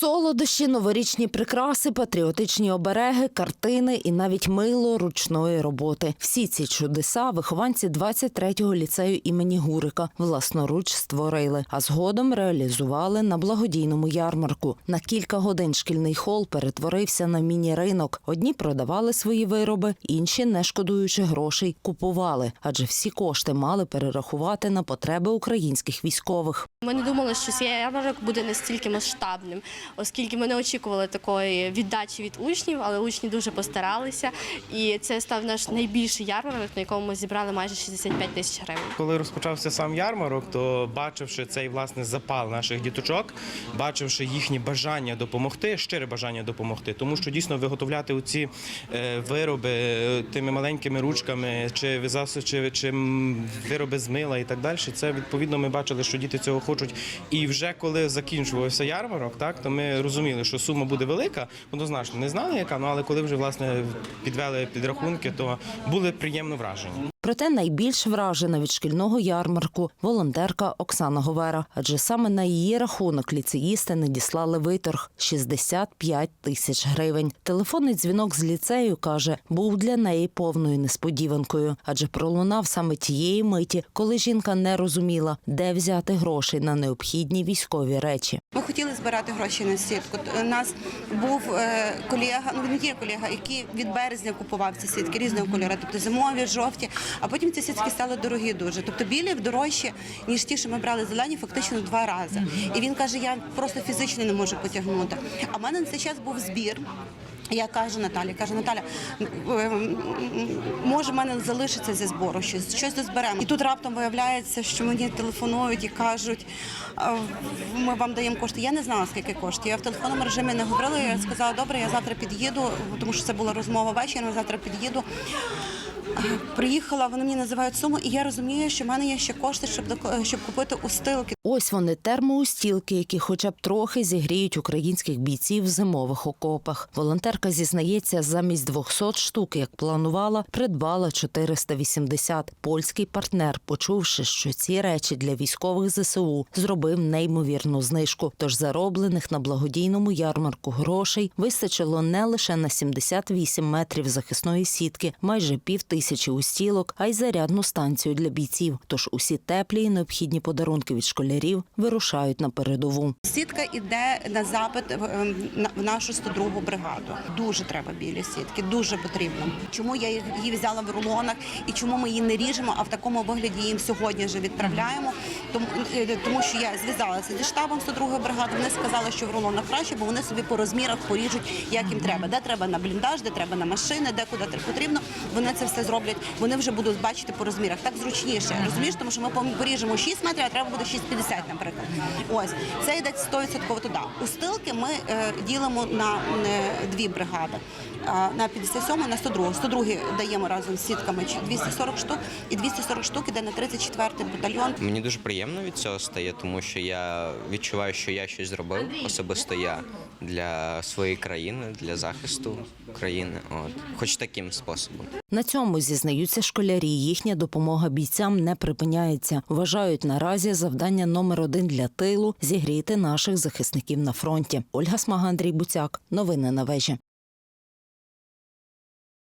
Солодощі, новорічні прикраси, патріотичні обереги, картини і навіть мило ручної роботи. Всі ці чудеса вихованці 23-го ліцею імені Гурика власноруч створили, а згодом реалізували на благодійному ярмарку. На кілька годин шкільний хол перетворився на міні-ринок. Одні продавали свої вироби, інші, не шкодуючи грошей, купували, адже всі кошти мали перерахувати на потреби українських військових. Ми не думали, що цей ярмарок буде настільки масштабним, оскільки ми не очікували такої віддачі від учнів, але учні дуже постаралися. І це став наш найбільший ярмарок, на якому ми зібрали майже 65 тисяч гривень. Коли розпочався сам ярмарок, то бачивши цей власне запал наших діточок, бачивши їхнє бажання допомогти, щире бажання допомогти, тому що дійсно виготовляти оці е, вироби е, тими маленькими ручками, чи чи, чи вироби з мила і так далі. Це відповідно ми бачили, що діти цього хочуть. І вже коли закінчувався ярмарок, так то ми розуміли, що сума буде велика. Однозначно не знали, яка, ну але коли вже власне підвели підрахунки, то були приємно вражені. Проте найбільш вражена від шкільного ярмарку волонтерка Оксана Говера, адже саме на її рахунок ліцеїсти надіслали виторг 65 тисяч гривень. Телефонний дзвінок з ліцею каже, був для неї повною несподіванкою, адже пролунав саме тієї миті, коли жінка не розуміла, де взяти грошей на необхідні військові речі. Ми хотіли збирати гроші на сітку. У нас був е, колега, ну він є колега, який від березня купував ці сітки різного кольору, тобто зимові, жовті. А потім ці сітки стали дорогі дуже. Тобто білі дорожчі, ніж ті, що ми брали зелені, фактично два рази. І він каже: я просто фізично не можу потягнути. А в мене на цей час був збір. Я кажу Наталі, кажу, Наталя, може, в мене залишиться зі збору щось, щось дозберемо. І тут раптом виявляється, що мені телефонують і кажуть, ми вам даємо кошти. Я не знала, скільки коштів. Я в телефонному режимі не говорила. Я сказала, добре, я завтра під'їду, тому що це була розмова ввечері, я завтра під'їду. Приїхала, вони мені називають суму, і я розумію, що в мене є ще кошти, щоб щоб купити устилки. Ось вони термоустілки, які хоча б трохи зігріють українських бійців в зимових окопах. Волонтерка зізнається, замість 200 штук, як планувала, придбала 480. Польський партнер, почувши, що ці речі для військових ЗСУ, зробив неймовірну знижку. Тож зароблених на благодійному ярмарку грошей вистачило не лише на 78 метрів захисної сітки, майже пів тисячі устілок, а й зарядну станцію для бійців. Тож усі теплі і необхідні подарунки від школярів вирушають на передову. Сітка іде на запит в, ем, нашу 102-гу бригаду. Дуже треба білі сітки, дуже потрібно. Чому я її взяла в рулонах і чому ми її не ріжемо, а в такому вигляді їм сьогодні вже відправляємо. Тому, е, тому що я зв'язалася зі штабом 102-ї бригади. Вони сказали, що в рулонах краще, бо вони собі по розмірах поріжуть, як їм треба. Де треба на бліндаж, де треба на машини, де куди потрібно. Вони це все зроблять. Вони вже будуть бачити по розмірах. Так зручніше. Розумієш, тому що ми поріжемо 6 метрів, а треба буде 6,50, наприклад. Ось це йде 100% туди. Устилки ми е, ділимо на е, дві бригади. На 57 на 102. 102 даємо разом з сітками чи 240 штук, і 240 штук іде на 34-й батальйон. Мені дуже приємно від цього стає, тому що я відчуваю, що я щось зробив, особисто я для своєї країни, для захисту країни. От хоч таким способом. На зізнаються школярі. Їхня допомога бійцям не припиняється. Вважають наразі завдання номер один для тилу зігріти наших захисників на фронті. Ольга Смага, Андрій Буцяк. Новини на вежі.